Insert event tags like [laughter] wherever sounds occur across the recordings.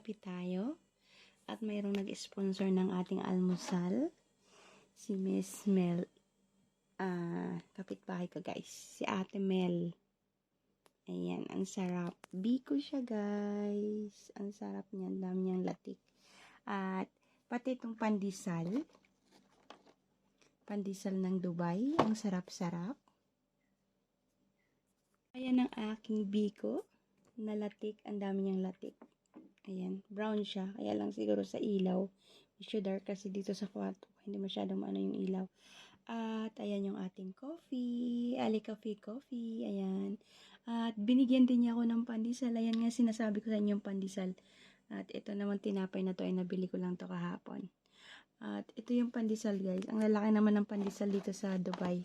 tayo. At mayroong nag-sponsor ng ating almusal. Si Miss Mel. Ah, kapitbahay ko guys. Si Ate Mel. Ayan, ang sarap. Biko siya guys. Ang sarap niya. Ang dami niyang latik. At pati itong pandesal. Pandesal ng Dubai. Ang sarap-sarap. Ayan ang aking biko na latik. Ang dami niyang latik. Ayan, brown siya. Kaya lang siguro sa ilaw. Medyo dark kasi dito sa kwarto. Hindi masyadong maano yung ilaw. At ayan yung ating coffee. Ali Coffee Coffee. Ayan. At binigyan din niya ako ng pandesal. Ayan nga sinasabi ko sa inyo yung pandesal. At ito naman tinapay na to ay nabili ko lang to kahapon. At ito yung pandesal guys. Ang lalaki naman ng pandesal dito sa Dubai.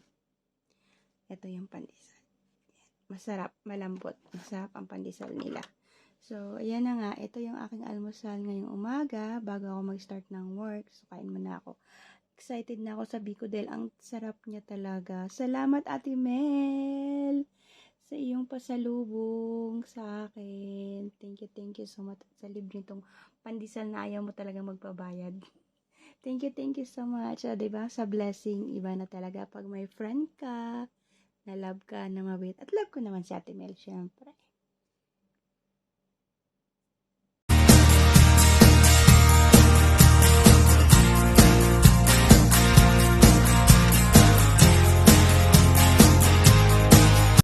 Ito yung pandesal. Masarap, malambot. Masarap ang pandesal nila. So, ayan na nga. Ito yung aking almusal ngayong umaga bago ako mag-start ng work. So, kain muna ako. Excited na ako sa Biko dahil ang sarap niya talaga. Salamat Ate Mel sa iyong pasalubong sa akin. Thank you, thank you so much sa libre nitong pandesal na ayaw mo talaga magpabayad. [laughs] Thank you, thank you so much. So, 'di ba Sa blessing, iba na talaga pag may friend ka, na love ka, na mabait. At love ko naman si Ate Mel, syempre.